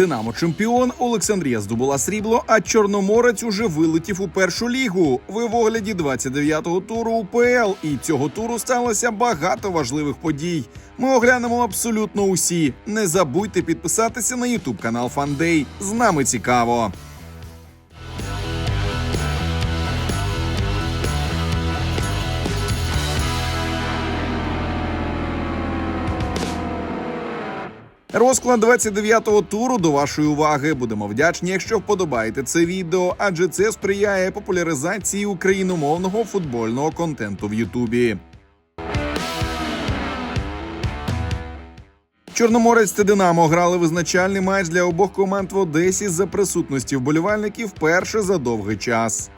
Динамо чемпіон, Олександрія здобула срібло, а Чорноморець уже вилетів у першу лігу. Ви в огляді 29-го туру УПЛ. І цього туру сталося багато важливих подій. Ми оглянемо абсолютно усі. Не забудьте підписатися на Ютуб канал Фандей. З нами цікаво. Розклад 29-го туру до вашої уваги. Будемо вдячні, якщо вподобаєте це відео, адже це сприяє популяризації україномовного футбольного контенту в Ютубі. Чорноморець та Динамо грали визначальний матч для обох команд в Одесі за присутності вболівальників вперше за довгий час.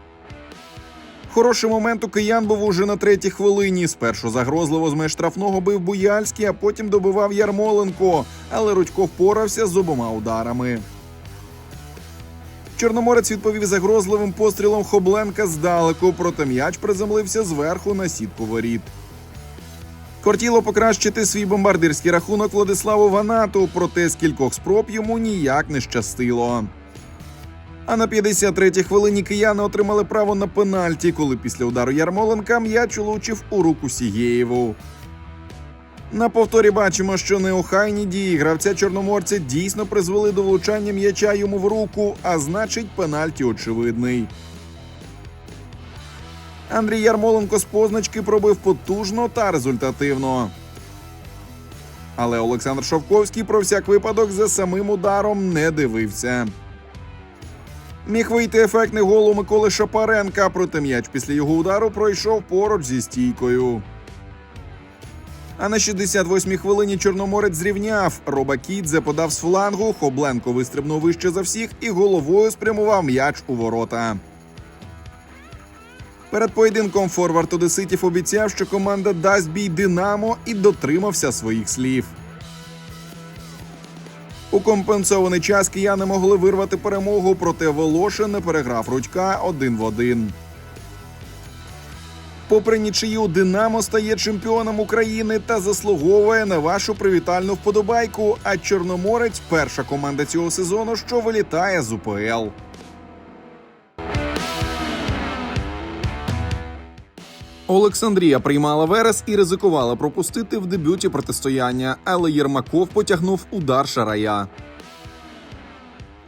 Хороший момент у киян був уже на третій хвилині. Спершу загрозливо з меж штрафного бив Буяльський, а потім добивав Ярмоленко. Але Рудько впорався з обома ударами. Чорноморець відповів загрозливим пострілом Хобленка здалеку, проте м'яч приземлився зверху на сітку воріт. Кортіло покращити свій бомбардирський рахунок Владиславу Ванату, проте з кількох спроб йому ніяк не щастило. А на 53-й хвилині кияни отримали право на пенальті, коли після удару Ярмоленка м'яч улучив у руку Сігєєву. На повторі бачимо, що неохайні дії гравця чорноморця дійсно призвели до влучання м'яча йому в руку, а значить, пенальті очевидний. Андрій Ярмоленко з позначки пробив потужно та результативно. Але Олександр Шовковський про всяк випадок за самим ударом не дивився. Міг вийти ефектний гол у Миколи Шапаренка, проте м'яч після його удару пройшов поруч зі стійкою. А на 68-й хвилині Чорноморець зрівняв. Роба Кідзе подав з флангу, Хобленко вистрибнув вище за всіх і головою спрямував м'яч у ворота. Перед поєдинком форвард Одеситів обіцяв, що команда дасть бій Динамо і дотримався своїх слів. У компенсований час кияни могли вирвати перемогу, проте Волошин не переграв Рудька один в один. Попри нічию, Динамо стає чемпіоном України та заслуговує на вашу привітальну вподобайку. А Чорноморець перша команда цього сезону, що вилітає з УПЛ. Олександрія приймала Верес і ризикувала пропустити в дебюті протистояння, але Єрмаков потягнув удар Шарая.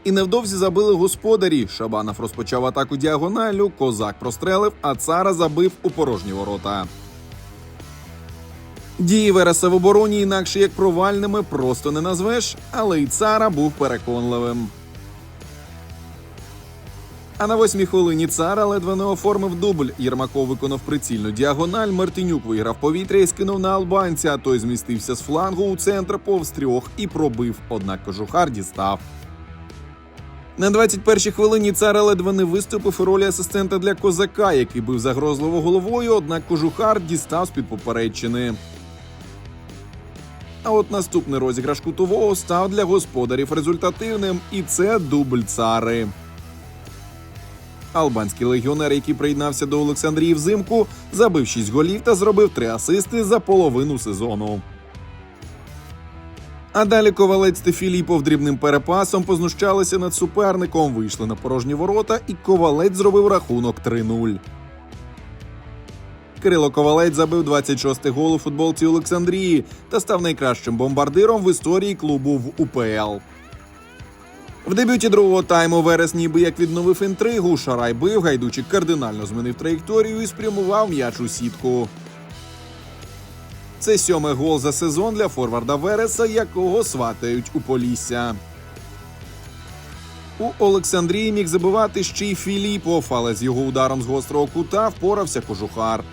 І невдовзі забили господарі. Шабанов розпочав атаку діагоналю, козак прострелив, а цара забив у порожні ворота. Дії Вереса в обороні інакше як провальними просто не назвеш, але і цара був переконливим. А на восьмій хвилині цара ледве не оформив дубль. Єрмаков виконав прицільну діагональ. Мартинюк виграв повітря і скинув на албанця. Той змістився з флангу у центр повз трьох і пробив. Однак кожухар дістав. На 21-й хвилині цара ледве не виступив у ролі асистента для козака, який бив загрозливо головою. Однак кожухар дістав з під попередчини. А от наступний розіграш кутового став для господарів результативним, і це дубль цари. Албанський легіонер, який приєднався до Олександрії взимку, забив 6 голів та зробив 3 асисти за половину сезону. А далі ковалець та Філіпов дрібним перепасом познущалися над суперником, вийшли на порожні ворота, і ковалець зробив рахунок 3-0. Кирило Ковалець забив 26-й гол у футболці Олександрії та став найкращим бомбардиром в історії клубу в УПЛ. В дебюті другого тайму Верес ніби як відновив інтригу. Шарай бив, гайдучик кардинально змінив траєкторію і спрямував м'яч у сітку. Це сьомий гол за сезон для форварда Вереса, якого сватають у Полісся. У Олександрії міг забивати ще й Філіпов, але з його ударом з гострого кута впорався кожухар.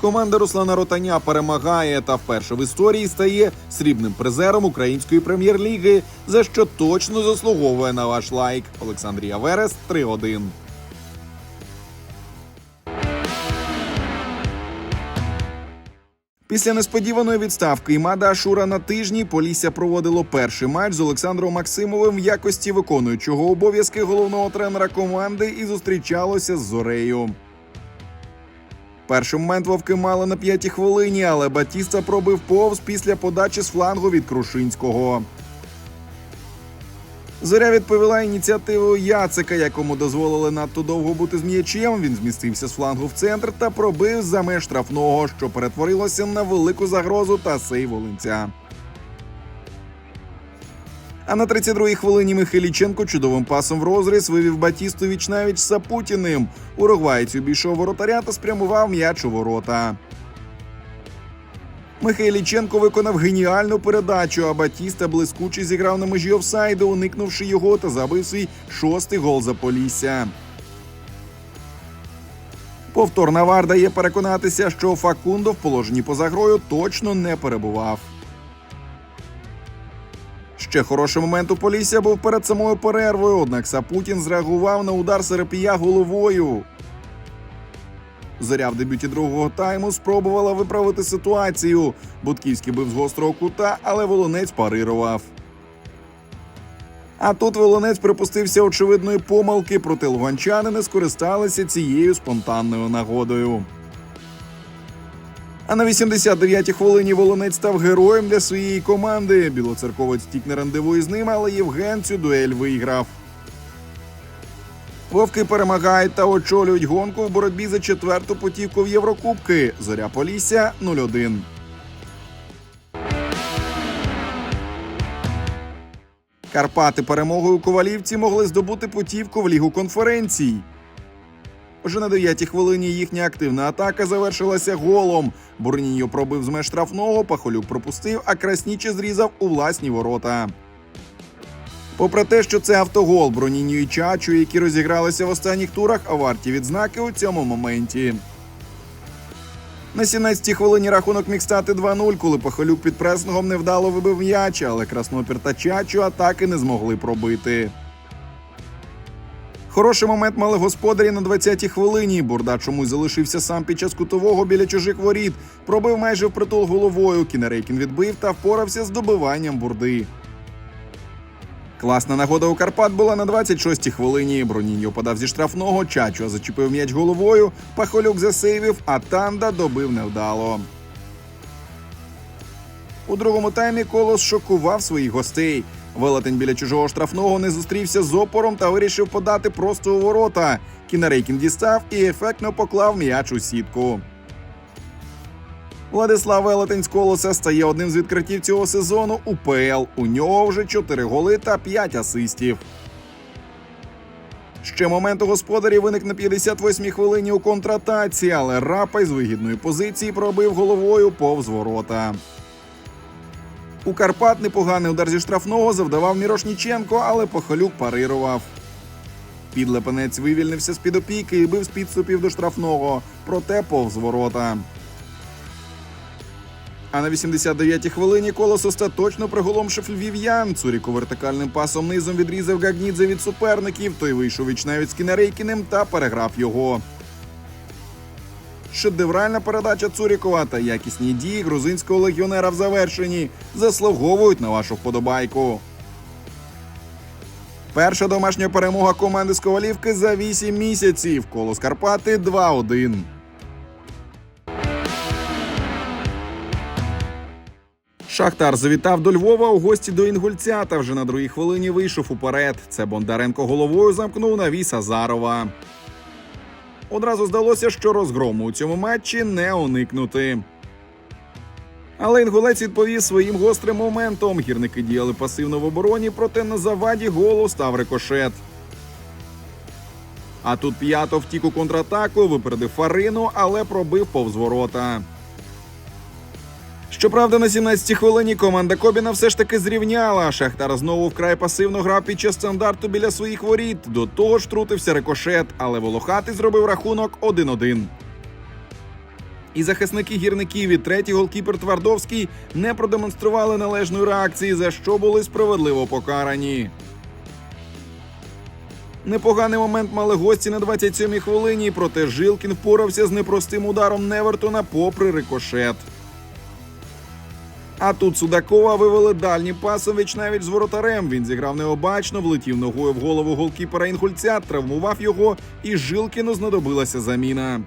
Команда Руслана Ротаня перемагає та вперше в історії стає срібним призером української прем'єр-ліги, за що точно заслуговує на ваш лайк. Олександрія Верес 3-1. Після несподіваної відставки Імада Ашура на тижні Полісся проводило перший матч з Олександром Максимовим в якості виконуючого обов'язки головного тренера команди і зустрічалося з Зорею. Перший момент вовки мали на п'ятій хвилині, але Батіста пробив повз після подачі з флангу від Крушинського. Зоря відповіла ініціативою Яцика, якому дозволили надто довго бути з м'ячем. Він змістився з флангу в центр та пробив за меж штрафного, що перетворилося на велику загрозу та сейв волинця. А на 32-й хвилині Михайліченко чудовим пасом в розріз вивів Батісту вічнавіч з Сапутіним. Уругваєць обійшов воротаря та спрямував м'яч у ворота. Михайліченко виконав геніальну передачу, а Батіста блискуче зіграв на межі офсайду, уникнувши його та забив свій шостий гол за Полісся. Повторна вар дає переконатися, що Факундо в положенні поза грою точно не перебував. Ще хороший момент у Полісся був перед самою перервою, однак Сапутін зреагував на удар Серепія головою. Зоря в дебюті другого тайму спробувала виправити ситуацію. Будківський бив з гострого кута, але волонець парирував. А тут волонець припустився очевидної помилки, проте луганчани не скористалися цією спонтанною нагодою. А на 89-й хвилині волонець став героєм для своєї команди. Білоцерковець втік на рандеву із ним, але Євген цю дуель виграв. Вовки перемагають та очолюють гонку в боротьбі за четверту путівку в Єврокубки. Зоря Полісся 0-1. Карпати перемогою Ковалівці могли здобути путівку в Лігу конференцій. Вже на 9-й хвилині їхня активна атака завершилася голом. Бурніньо пробив з меж штрафного, Пахолюк пропустив, а Красніче зрізав у власні ворота. Попри те, що це автогол Броніньо і Чачу, які розігралися в останніх турах, а варті відзнаки у цьому моменті. На 17-й хвилині рахунок міг стати 2-0, коли Пахолюк під пресингом невдало вибив м'яч, але Краснопір та Чачу атаки не змогли пробити. Хороший момент мали господарі на 20-й хвилині. Бурда чомусь залишився сам під час кутового біля чужих воріт. Пробив майже впритул головою. Кінерейкін відбив та впорався з добиванням бурди. Класна нагода у Карпат була на 26-й хвилині. Броніньо подав зі штрафного, Чачо зачепив м'яч головою, Пахолюк засейвів, а Танда добив невдало. У другому таймі Колос шокував своїх гостей. Велетень біля чужого штрафного не зустрівся з опором та вирішив подати просто у ворота. Кінарейкін дістав і ефектно поклав м'яч у сітку. Владислав Велетень з Колоса стає одним з відкриттів цього сезону УПЛ. У нього вже 4 голи та 5 асистів. Ще момент у господарів виник на 58-й хвилині у контратаці, але Рапай з вигідної позиції пробив головою повз ворота. У Карпат непоганий удар зі штрафного завдавав Мірошніченко, але Похолюк парирував. Підлепенець вивільнився з під опіки і бив з підступів до штрафного, проте повз ворота. А на 89-й хвилині колос остаточно приголомшив львів'ян. Цуріко вертикальним пасом низом відрізав Гагнідзе від суперників. Той вийшов віч навіть з Кінерейкіним та переграв його. Шедевральна передача Цурікова та якісні дії грузинського легіонера в завершенні заслуговують на вашу вподобайку. Перша домашня перемога команди з Ковалівки за 8 місяців. Колос Карпати 2-1. Шахтар завітав до Львова у гості до Інгульця та вже на другій хвилині вийшов уперед. Це Бондаренко головою замкнув навіс Азарова. Одразу здалося, що розгрому у цьому матчі не уникнути. Але інгулець відповів своїм гострим моментом. Гірники діяли пасивно в обороні, проте на заваді голу став рикошет. А тут п'ято втік у контратаку, випередив Фарину, але пробив повз ворота. Щоправда, на 17-й хвилині команда Кобіна все ж таки зрівняла. Шахтар знову вкрай пасивно грав під час стандарту біля своїх воріт. До того ж втрутився рикошет, але Волохатий зробив рахунок 1-1. І захисники гірників і третій голкіпер Твардовський не продемонстрували належної реакції, за що були справедливо покарані. Непоганий момент мали гості на 27-й хвилині, проте Жилкін впорався з непростим ударом Невертона попри рикошет. А тут Судакова вивели дальній пасом віч навіть з воротарем. Він зіграв необачно, влетів ногою в голову голкіпера Інгульця, травмував його, і Жилкіну знадобилася заміна.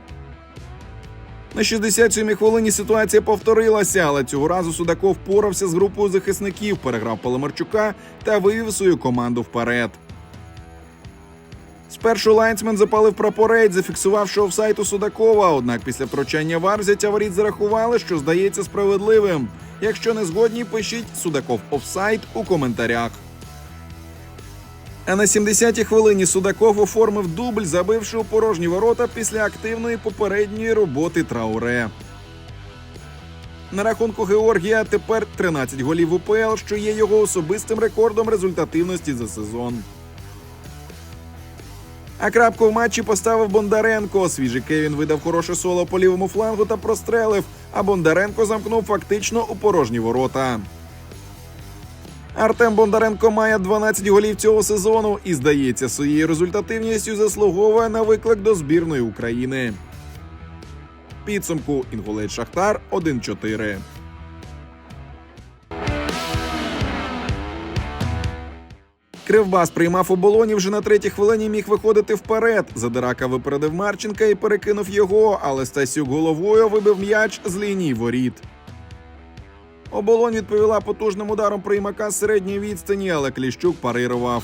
На 67-й хвилині ситуація повторилася, але цього разу Судаков впорався з групою захисників, переграв Паламарчука та вивів свою команду вперед. Спершу лайнсмен запалив прапорець, зафіксувавши офсайт у Судакова. Однак після втручання вар взяття воріт зарахували, що здається справедливим. Якщо не згодні, пишіть Судаков офсайт у коментарях. А на 70-й хвилині Судаков оформив дубль, забивши у порожні ворота після активної попередньої роботи Трауре. На рахунку Георгія тепер 13 голів УПЛ, що є його особистим рекордом результативності за сезон. А крапку в матчі поставив Бондаренко. Свіжий Кевін видав хороше соло по лівому флангу та прострелив, а Бондаренко замкнув фактично у порожні ворота. Артем Бондаренко має 12 голів цього сезону і, здається, своєю результативністю заслуговує на виклик до збірної України. Підсумку Інгулець Шахтар 1-4. Кривбас приймав оболоні вже на третій хвилині міг виходити вперед. Задирака випередив Марченка і перекинув його, але Стасюк головою вибив м'яч з лінії воріт. Оболонь відповіла потужним ударом приймака з середньої відстані, але Кліщук парирував.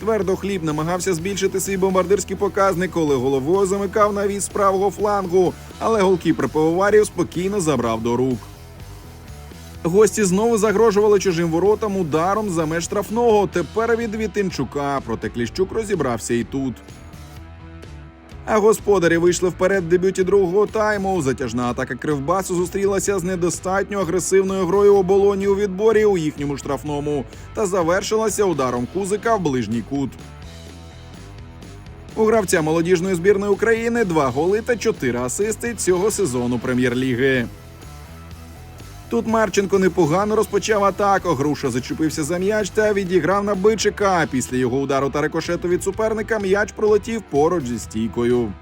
Твердо хліб намагався збільшити свій бомбардирський показник, коли головою замикав навіс з правого флангу, але голкіпер пивоварів спокійно забрав до рук. Гості знову загрожували чужим воротам ударом за меж штрафного. Тепер від Вітинчука. Проте Кліщук розібрався і тут. А господарі вийшли вперед в дебюті другого тайму. Затяжна атака Кривбасу зустрілася з недостатньо агресивною грою оболоні у відборі у їхньому штрафному та завершилася ударом Кузика в ближній кут. У гравця молодіжної збірної України два голи та чотири асисти цього сезону прем'єр-ліги. Тут Марченко непогано розпочав атаку. Груша зачепився за м'яч та відіграв на бичика. Після його удару та рикошету від суперника м'яч пролетів поруч зі стійкою.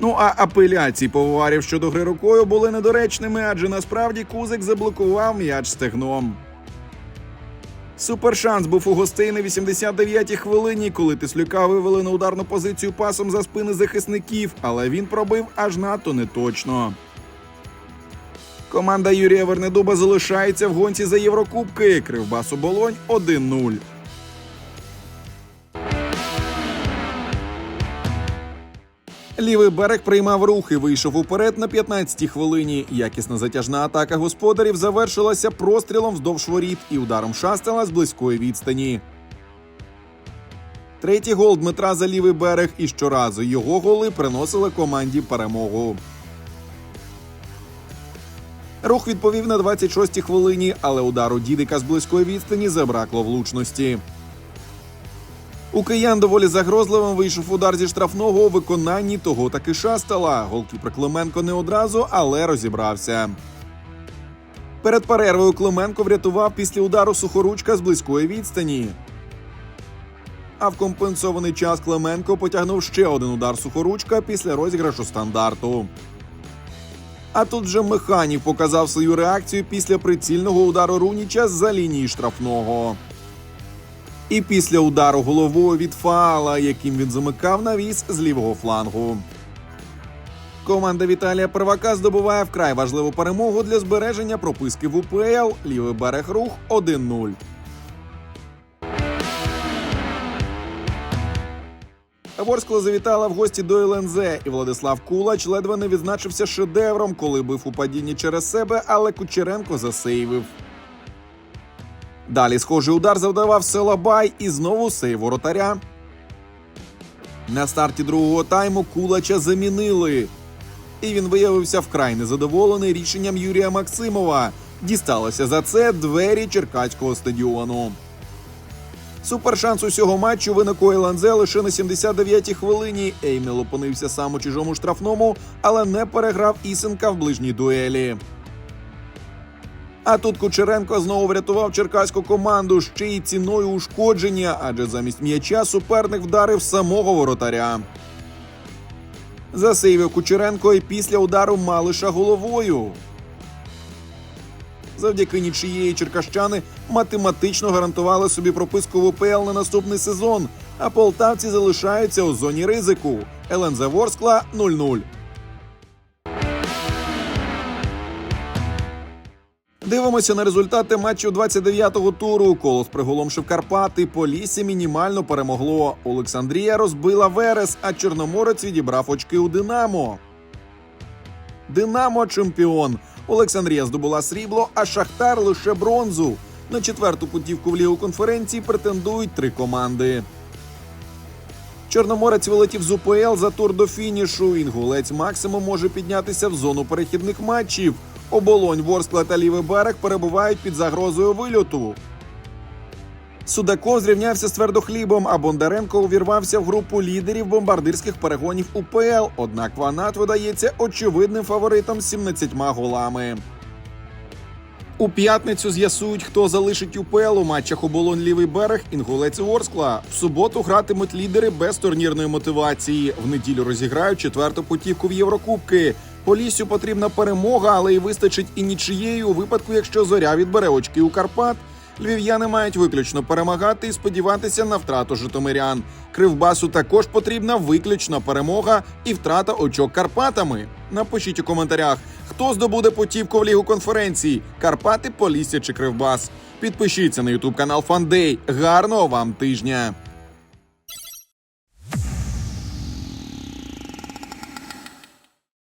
Ну а апеляції поварів щодо гри рукою були недоречними, адже насправді Кузик заблокував м'яч стегном. Супершанс був у гостей на 89-й хвилині, коли Тислюка вивели на ударну позицію пасом за спини захисників, але він пробив аж надто неточно. Команда Юрія Вернедуба залишається в гонці за Єврокубки. Кривбас оболонь 1-0. Лівий берег приймав рух і вийшов уперед на 15-й хвилині. Якісна затяжна атака господарів завершилася прострілом вздовж воріт і ударом шастела з близької відстані. Третій гол Дмитра за лівий берег, і щоразу його голи приносили команді перемогу. Рух відповів на 26-й хвилині, але удару Дідика з близької відстані забракло влучності. У киян доволі загрозливим вийшов удар зі штрафного у виконанні того таки шастала. Голкіпер Клименко не одразу, але розібрався. Перед перервою Клименко врятував після удару сухоручка з близької відстані. А в компенсований час Клименко потягнув ще один удар сухоручка після розіграшу стандарту. А тут же Механів показав свою реакцію після прицільного удару Руніча за лінії штрафного. І після удару головою від фала, яким він замикав навіс з лівого флангу. Команда Віталія Первака здобуває вкрай важливу перемогу для збереження прописки в УПЛ. Лівий берег рух 1-0. Ворскла завітала в гості до ЛНЗ, і Владислав Кулач ледве не відзначився шедевром, коли бив у падінні через себе, але Кучеренко засейвив. Далі схожий удар завдавав Селабай і знову сейв воротаря. На старті другого тайму Кулача замінили. І він виявився вкрай незадоволений рішенням Юрія Максимова. Дісталося за це двері Черкаського стадіону. Супершанс усього матчу виник ЛНЗ лише на 79-й хвилині. Еймел опинився сам у чужому штрафному, але не переграв Ісенка в ближній дуелі. А тут Кучеренко знову врятував черкаську команду ще й ціною ушкодження, адже замість м'яча суперник вдарив самого воротаря. Засейвив Кучеренко і після удару Малиша головою. Завдяки нічиєї черкащани математично гарантували собі прописку в УПЛ на наступний сезон, а полтавці залишаються у зоні ризику. ЛНЗ Ворскла 0-0. Дивимося на результати матчу 29-го туру. Колос приголомшив Карпати. Полісся мінімально перемогло. Олександрія розбила Верес, а Чорноморець відібрав очки у Динамо. Динамо чемпіон. Олександрія здобула срібло, а Шахтар лише бронзу. На четверту путівку в лігу конференції претендують три команди. Чорноморець вилетів з УПЛ за тур до фінішу. Інгулець максимум може піднятися в зону перехідних матчів. Оболонь, Ворскла та Лівий берег перебувають під загрозою вильоту. Судаков зрівнявся з твердохлібом, а Бондаренко увірвався в групу лідерів бомбардирських перегонів УПЛ. Однак Ванат видається очевидним фаворитом з 17 голами. У п'ятницю з'ясують, хто залишить УПЛ у матчах оболонь лівий берег, інгулець Ворскла. В суботу гратимуть лідери без турнірної мотивації. В неділю розіграють четверту путівку в Єврокубки. Поліссю потрібна перемога, але й вистачить і нічиєю у випадку, якщо зоря відбере очки у Карпат. Львів'яни мають виключно перемагати і сподіватися на втрату житомирян. Кривбасу також потрібна виключна перемога і втрата очок Карпатами. Напишіть у коментарях, хто здобуде потівку в лігу конференції: Карпати, Полісся чи Кривбас. Підпишіться на ютуб канал Фандей. Гарного вам тижня!